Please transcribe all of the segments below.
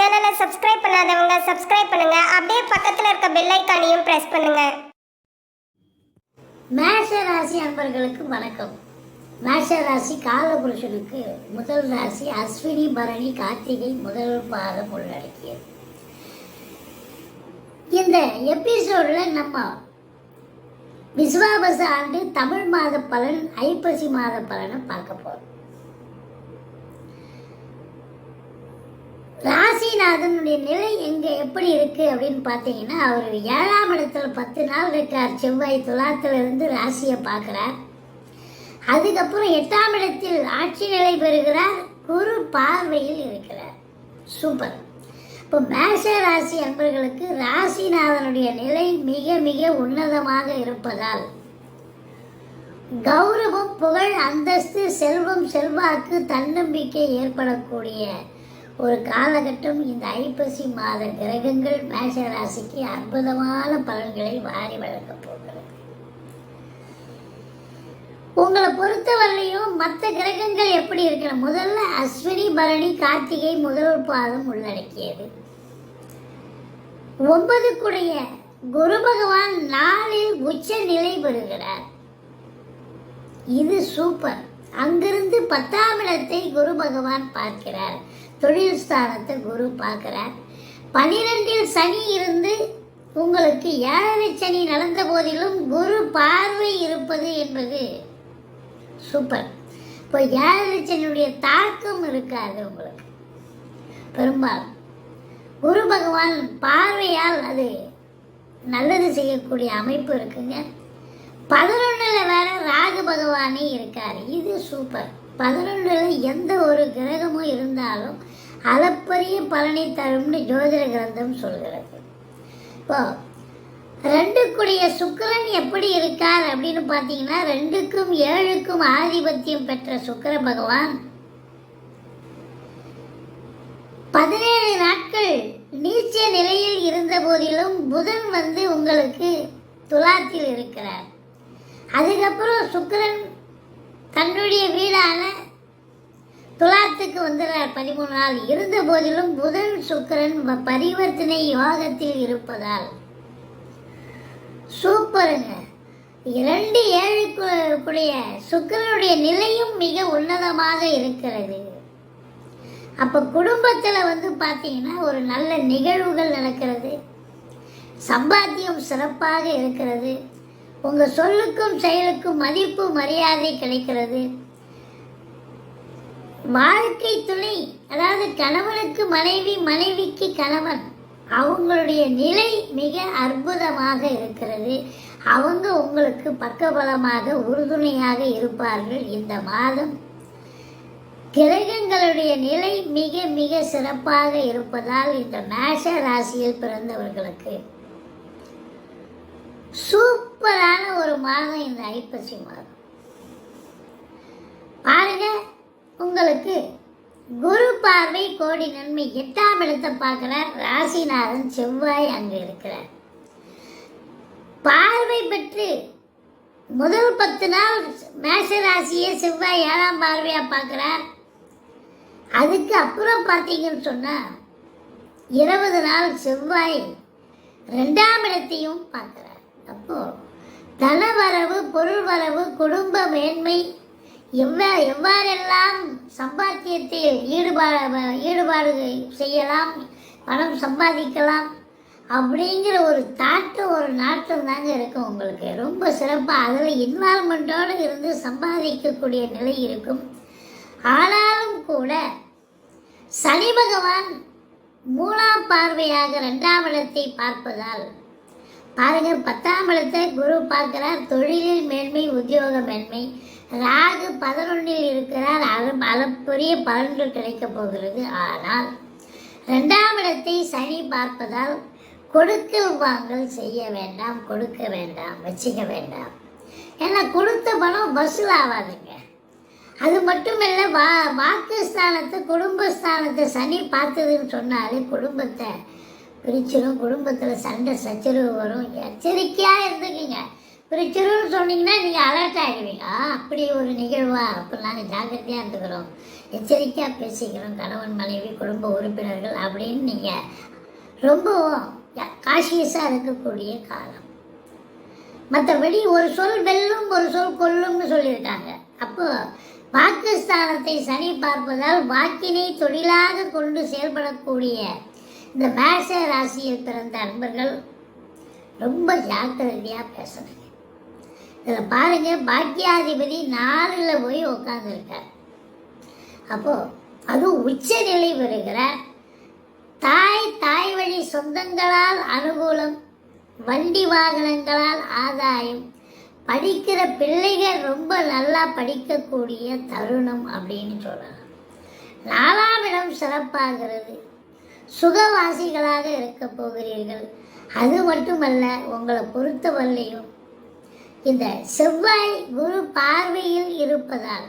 சேனலை சப்ஸ்கிரைப் பண்ணாதவங்க சப்ஸ்கிரைப் பண்ணுங்க. அப்படியே பக்கத்தில் இருக்க பெல் ஐக்கானையும் பிரஸ் பண்ணுங்க. மேஷ ராசி அன்பர்களுக்கு வணக்கம். மேஷ ராசி காலபுருஷனுக்கு முதல் ராசி அஸ்வினி பரணி கார்த்திகை முதல் பாதம் உள்ளடக்கியது இந்த எபிசோட்ல நம்ம விஸ்வாபச ஆண்டு தமிழ் மாத பலன் ஐப்பசி மாத பலனை பார்க்க போறோம். ராசிநாதனுடைய நிலை எங்கே எப்படி இருக்குது அப்படின்னு பார்த்தீங்கன்னா அவர் ஏழாம் இடத்துல பத்து நாள் இருக்கார் செவ்வாய் துலாத்திலிருந்து ராசியை பார்க்குறார். அதுக்கப்புறம் எட்டாம் இடத்தில் ஆட்சி நிலை பெறுகிறார். குரு பார்வையில் இருக்கிறார். சூப்பர். இப்போ மேஷ ராசி அன்பர்களுக்கு ராசிநாதனுடைய நிலை மிக மிக உன்னதமாக இருப்பதால் கௌரவம் புகழ் அந்தஸ்து செல்வம் செல்வாக்கு தன்னம்பிக்கை ஏற்படக்கூடிய ஒரு காலகட்டம் இந்த ஐப்பசி மாத கிரகங்கள் மேஷ ராசிக்கு அற்புதமான பலன்களை வாரி வழங்கப் போகிறது. உங்களை பொறுத்தவரையிலையும் மற்ற கிரகங்கள் எப்படி இருக்கிற முதல்ல அஸ்வினி பரணி கார்த்திகை முதல் பாதம் உள்ளடக்கியது. ஒன்பதுக்குடைய குரு பகவான் நாளில் உச்ச நிலை பெறுகிறார். இது சூப்பர். அங்கிருந்து பத்தாம் இடத்தை குரு பகவான் பார்க்கிறார். தொழில் ஸ்தானத்தை குரு பார்க்குறார். பனிரெண்டில் சனி இருந்து உங்களுக்கு ஏழரை சனி நடந்த போதிலும் குரு பார்வை இருப்பது என்பது சூப்பர். இப்போ ஏழரை சனியுடைய தாக்கம் இருக்காது உங்களுக்கு. பெரும்பாலும். குரு பகவான் பார்வையால் அது நல்லது செய்யக்கூடிய அமைப்பு இருக்குங்க. பதினொன்றில் வேற ராகு பகவானே இருக்கார். இது சூப்பர். பதினொன்றில் எந்த ஒரு கிரகமும் இருந்தாலும் அளப்பரிய பலனை தரும்னு ஜோதிட கிரந்தம் சொல்கிறது. இப்போ ரெண்டுக்குடைய சுக்கிரன் எப்படி இருக்கார் அப்படின்னு பார்த்தீங்கன்னா ரெண்டுக்கும் ஏழுக்கும் ஆதிபத்தியம் பெற்ற சுக்கிர பகவான் பதினேழு நாட்கள் நீச்ச நிலையில் இருந்த போதிலும் புதன் வந்து உங்களுக்கு துலாத்தில் இருக்கிறார். அதுக்கப்புறம் சுக்கிரன் தன்னுடைய வீடான துலாத்துக்கு வந்துடுறார் பதிமூணு நாள் இருந்த போதிலும் புதன் சுக்கிரன் பரிவர்த்தனை யோகத்தில் இருப்பதால் சூப்பருங்க. இரண்டு ஏழுக்குடைய சுக்கிரனுடைய நிலையும் மிக உன்னதமாக இருக்கிறது. அப்போ குடும்பத்தில் வந்து பார்த்தீங்கன்னா ஒரு நல்ல நிகழ்வுகள் நடக்கிறது. சம்பாத்தியம் சிறப்பாக இருக்கிறது. உங்கள் சொல்லுக்கும் செயலுக்கும் மதிப்பு மரியாதை கிடைக்கிறது. வாழ்க்கை துணை அதாவது கணவனுக்கு மனைவி மனைவிக்கு கணவன் அவங்களுடைய நிலை மிக அற்புதமாக இருக்கிறது. அவங்க உங்களுக்கு பக்கபலமாக உறுதுணையாக இருப்பார்கள் இந்த மாதம். கிரகங்களுடைய நிலை மிக மிக சிறப்பாக இருப்பதால் இந்த மேஷ ராசியில் பிறந்தவர்களுக்கு சூப்பரான ஒரு மாதம் இந்த ஐப்பசி மாதம் பாருங்க உங்களுக்கு குரு பார்வை கோடி நன்மை எட்டாம் இடத்தை பார்க்குற ராசிநாதன் செவ்வாய் அங்கே இருக்கிறார். பார்வை பெற்று முதல் பத்து நாள் மேஷ ராசியை செவ்வாய் ஏழாம் பார்வையாக பார்க்குறார். அதுக்கு அப்புறம் பார்த்தீங்கன்னு சொன்னால் இருபது நாள் செவ்வாய் ரெண்டாம் இடத்தையும் பார்க்குறார். அப்போ தனவரவு பொருள் வரவு குடும்ப மேன்மை எவ்வா எவ்வாறெல்லாம் சம்பாத்தியத்தில் ஈடுபாடு ஈடுபாடு செய்யலாம் பணம் சம்பாதிக்கலாம் அப்படிங்கிற ஒரு தாட்டு ஒரு நாட்டம் தாங்க இருக்கும் உங்களுக்கு. ரொம்ப சிறப்பாக அதில் இன்வால்மெண்ட்டோடு இருந்து சம்பாதிக்கக்கூடிய நிலை இருக்கும். ஆனாலும் கூட சனி பகவான் மூணாம் பார்வையாக ரெண்டாம் இடத்தை பார்ப்பதால் பாருங்க பத்தாம் இடத்தை குரு பார்க்கிறார் தொழிலில் மேன்மை உத்தியோக மேன்மை. ராகு பதினொன்றில் இருக்கிறார் அள அளப்பரிய பலன்கள் கிடைக்கப் போகிறது. ஆனால் ரெண்டாம் இடத்தை சனி பார்ப்பதால் கொடுக்கல் வாங்கல் செய்ய வேண்டாம் கொடுக்க வேண்டாம் வச்சுக்க வேண்டாம். ஏன்னா கொடுத்த பணம் வசூல் ஆகாதுங்க. அது மட்டும் இல்லை வா வாக்குஸ்தானத்தை குடும்பஸ்தானத்தை சனி பார்த்ததுன்னு சொன்னாலே குடும்பத்தை பிரிச்சிரும் குடும்பத்தில் சண்டை சச்சரவு வரும். எச்சரிக்கையாக இருந்துக்குங்க. பிரிச்சிரும்னு சொன்னீங்கன்னா நீங்கள் அலர்ட் ஆகிடுவீங்க அப்படி ஒரு நிகழ்வா? அப்போ நாங்கள் ஜாக்கிரதையாக இருந்துக்கிறோம் எச்சரிக்கையாக பேசிக்கிறோம் கணவன் மனைவி குடும்ப உறுப்பினர்கள் அப்படின்னு நீங்கள் ரொம்பவும் காஷியஸாக இருக்கக்கூடிய காலம். மற்றபடி ஒரு சொல் வெல்லும் ஒரு சொல் கொல்லும்னு சொல்லியிருக்காங்க. அப்போ பாகிஸ்தானத்தை சனி பார்ப்பதால் வாக்கினை தொழிலாக கொண்டு செயல்படக்கூடிய இந்த மேஷ ராசியில் பிறந்த அன்பர்கள் ரொம்ப ஜாக்கிரதையாக பேசணுங்க இதில் பாருங்க பாக்கியாதிபதி நாலில் போய் உட்காந்துருக்கார் அப்போது அதுவும் உச்சநிலை வருகிற தாய் தாய் வழி சொந்தங்களால் அனுகூலம் வண்டி வாகனங்களால் ஆதாயம் படிக்கிற பிள்ளைகள் ரொம்ப நல்லா படிக்கக்கூடிய தருணம் அப்படின்னு சொல்லலாம். நாலாம் இடம் சிறப்பாகிறது. சுகவாசிகளாக இருக்க போகிறீர்கள். அது மட்டுமல்ல உங்களை பொறுத்தவரையும் இந்த செவ்வாய் குரு பார்வையில் இருப்பதால்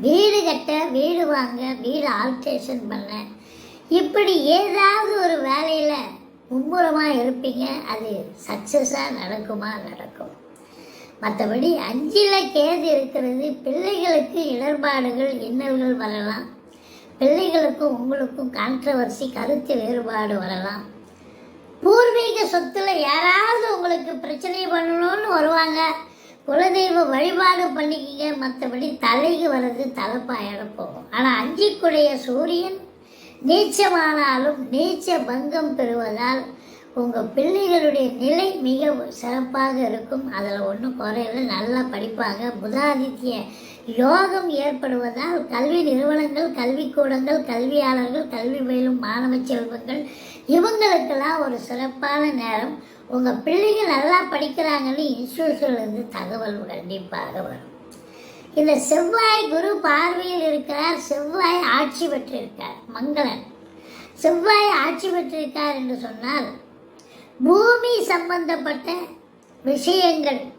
வீடு கட்ட வீடு வாங்க வீடு ஆல்ட்ரேஷன் பண்ண இப்படி ஏதாவது ஒரு வேலையில் மும்முரமாக இருப்பீங்க அது சக்ஸஸாக நடக்குமா? நடக்கும். மற்றபடி அஞ்சில் கேது இருக்கிறது பிள்ளைகளுக்கு இடர்பாடுகள் இன்னல்கள் வரலாம். பிள்ளைகளுக்கும் உங்களுக்கும் கான்ட்ரவர்சி கருத்து வேறுபாடு வரலாம். பூர்வீக சொத்துல யாராவது உங்களுக்கு பிரச்சனை பண்ணணும்னு வருவாங்க. குலதெய்வ வழிபாடு பண்ணிக்கிங்க. மற்றபடி தலைக்கு வர்றது தலைப்பாயிட போகும். ஆனால் அஞ்சிக்குடைய சூரியன் நீச்சமானாலும் நீச்ச பங்கம் பெறுவதால் உங்கள் பிள்ளைகளுடைய நிலை மிக சிறப்பாக இருக்கும். அதில் ஒன்றும் குறையில நல்லா படிப்பாங்க. புதாதித்ய யோகம் ஏற்படுவதால் கல்வி நிறுவனங்கள் கல்விக்கூடங்கள் கல்வியாளர்கள் கல்வி பயிலும் மாணவ செல்வங்கள் இவங்களுக்கெல்லாம் ஒரு சிறப்பான நேரம். உங்கள் பிள்ளைங்க நல்லா படிக்கிறாங்கன்னு இன்ஸ்டியூஷன்லேருந்து தகவல் கண்டிப்பாக வரும். இந்த செவ்வாய் குரு பார்வையில் இருக்கிறார். செவ்வாய் ஆட்சி பெற்றிருக்கார். மங்களன். செவ்வாய் ஆட்சி பெற்றிருக்கார் என்று சொன்னால் பூமி சம்பந்தப்பட்ட விஷயங்கள்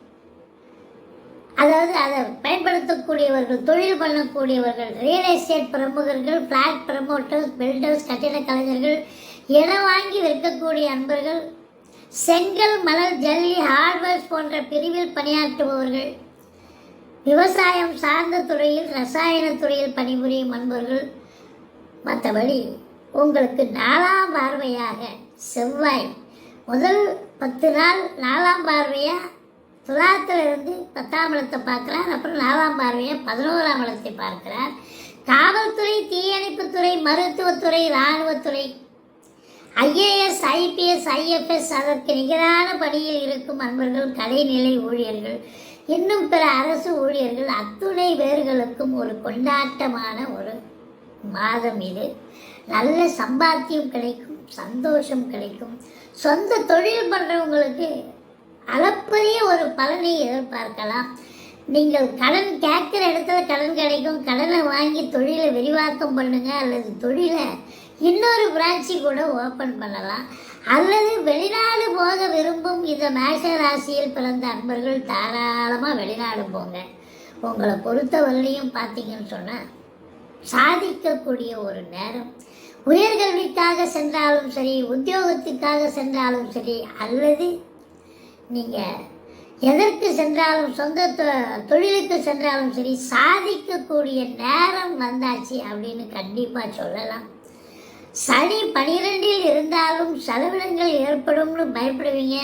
அதாவது அதை பயன்படுத்தக்கூடியவர்கள் தொழில் பண்ணக்கூடியவர்கள் ரியல் எஸ்டேட் பிரமுகர்கள் பிளாட் ப்ரமோட்டர்ஸ் பில்டர்ஸ் கட்டிட கலைஞர்கள் என வாங்கி விற்கக்கூடிய அன்பர்கள் செங்கல் மலர் ஜல்லி ஹார்ட்வேர்ஸ் போன்ற பிரிவில் பணியாற்றுபவர்கள் விவசாயம் சார்ந்த துறையில் ரசாயன துறையில் பணிபுரியும் அன்பர்கள். மற்றபடி உங்களுக்கு நாலாம் பார்வையாக செவ்வாய் முதல் பத்து நாள் நாலாம் பார்வையாக துலாத்தில் இருந்து பத்தாம் இடத்தை பார்க்குறார். அப்புறம் நாலாம் பார்வையை பதினோராம் இடத்தை பார்க்கிறார். காவல்துறை தீயணைப்புத்துறை மருத்துவத்துறை இராணுவத்துறை ஐஏஎஸ் ஐபிஎஸ் ஐஎஃப்எஸ் அதற்கு நிகரான பணியில் இருக்கும் அன்பர்கள் கலைநிலை ஊழியர்கள் இன்னும் பிற அரசு ஊழியர்கள் அத்துணை பேர்களுக்கும் ஒரு கொண்டாட்டமான ஒரு மாதம் இது. நல்ல சம்பாத்தியம் கிடைக்கும் சந்தோஷம் கிடைக்கும். சொந்த தொழில் பண்ணுறவங்களுக்கு அளப்பரிய ஒரு பலனை எதிர்பார்க்கலாம். நீங்கள் கடன் கேட்குற இடத்துல கடன் கிடைக்கும் கடனை வாங்கி தொழிலை விரிவாக்கம் பண்ணுங்கள் அல்லது தொழிலை இன்னொரு பிரான்ச்சி கூட ஓப்பன் பண்ணலாம். அல்லது வெளிநாடு போக விரும்பும் இந்த மேஷ ராசியில் பிறந்த அன்பர்கள் தாராளமாக வெளிநாடு போங்க. உங்களை பொறுத்தவரையிலையும் பார்த்தீங்கன்னு சொன்னால் சாதிக்கக்கூடிய ஒரு நேரம். உயர்கல்விக்காக சென்றாலும் சரி உத்தியோகத்துக்காக சென்றாலும் சரி அல்லது நீங்கள் எதற்கு சென்றாலும் சொந்த தொ- தொழிலுக்கு சென்றாலும் சரி சாதிக்கக்கூடிய நேரம் வந்தாச்சு அப்படின்னு கண்டிப்பாக சொல்லலாம். சனி பனிரெண்டில் இருந்தாலும் செலவினங்கள் ஏற்படும்னு பயப்படுவீங்க.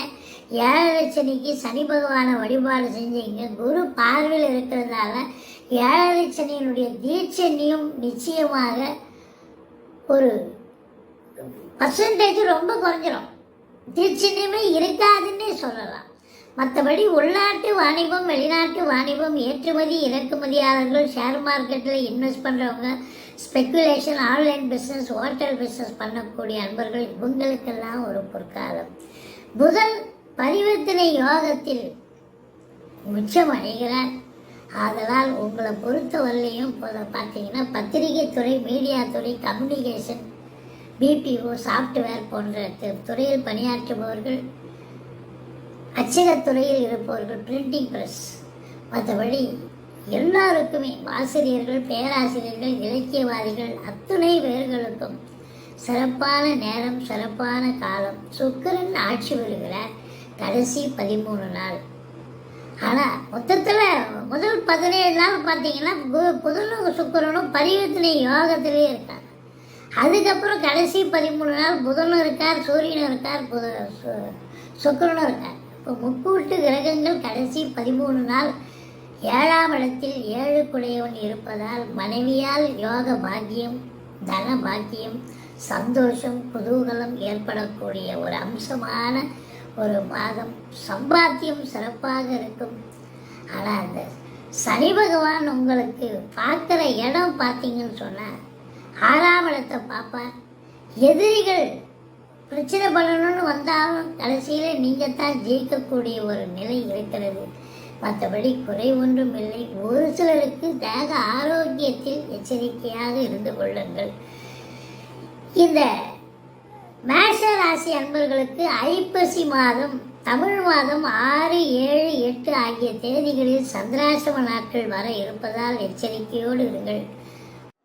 ஏழரை சனிக்கு சனி பகவானை வழிபாடு செஞ்சீங்க. குரு பார்வையில் இருக்கிறதால ஏழரை சனியினுடைய தீட்சண்யம் நிச்சயமாக ஒரு பர்சன்டேஜ் ரொம்ப குறைஞ்சிரும். திருச்சின்றமே இருக்காதுன்னே சொல்லலாம். மற்றபடி உள்நாட்டு வாணிபம் வெளிநாட்டு வாணிபம் ஏற்றுமதி இறக்குமதியாளர்கள் ஷேர் மார்க்கெட்டில் இன்வெஸ்ட் பண்ணுறவங்க speculation online business hotel business பண்ணக்கூடிய அன்பர்கள் இவங்களுக்கெல்லாம் ஒரு பொற்காலம். புதன் பரிவர்த்தனை யோகத்தில் உச்சம் அடைகிறார். ஆதலால் உங்களை பொறுத்தவரையிலையும் பார்த்தீங்கன்னா பத்திரிகை துறை மீடியா துறை கம்யூனிகேஷன் பிபிஓ சாஃப்ட்வேர் போன்ற துறையில் பணியாற்றுபவர்கள் அச்சகத்துறையில் இருப்பவர்கள் பிரிண்டிங் பிரஸ் மற்றபடி எல்லாருக்குமே ஆசிரியர்கள் பேராசிரியர்கள் இலக்கியவாதிகள் அத்துணை பேர்களுக்கும் சிறப்பான நேரம் சிறப்பான காலம். சுக்கிரன் ஆட்சி பெறுகிறார் கடைசி பதிமூணு நாள். ஆனால் மொத்தத்தில் முதல் பதினேழு நாள் பார்த்தீங்கன்னா புதனும் சுக்கிரனும் பரிவர்த்தனை யோகத்திலே இருக்காங்க. அதுக்கப்புறம் கடைசி பதிமூணு நாள் புதனும் இருக்கார் சூரியனும் இருக்கார் புத சு- சுக்கிரனும் இருக்கார். இப்போ முக்கூட்டு கிரகங்கள் கடைசி பதிமூணு நாள். ஏழாம் இடத்தில் ஏழு குடையவன் இருப்பதால் மனைவியால் யோக பாக்கியம் தன பாக்கியம் சந்தோஷம் குதூகலம் ஏற்படக்கூடிய ஒரு அம்சமான ஒரு மாதம். சம்பாத்தியம் சிறப்பாக இருக்கும். ஆனால் அந்த சனி பகவான் உங்களுக்கு பார்க்குற இடம் பார்த்தீங்கன்னு சொன்னால் ஆறாம் இடத்தை பார்ப்பார். எதிரிகள் பிரச்சனை பண்ணணும்னு வந்தாலும் கடைசியில் நீங்கள் தான் ஜெயிக்கக்கூடிய ஒரு நிலை இருக்கிறது. மற்றபடி குறை ஒன்றும் இல்லை. ஒரு சிலருக்கு தேக ஆரோக்கியத்தில் எச்சரிக்கையாக இருந்து கொள்ளுங்கள். இந்த மேஷ ராசி அன்பர்களுக்கு ஐப்பசி மாதம் தமிழ் மாதம் ஆறு ஏழு எட்டு ஆகிய தேதிகளில் சந்திராசிரம நாட்கள் வர இருப்பதால் எச்சரிக்கையோடு இருங்கள்.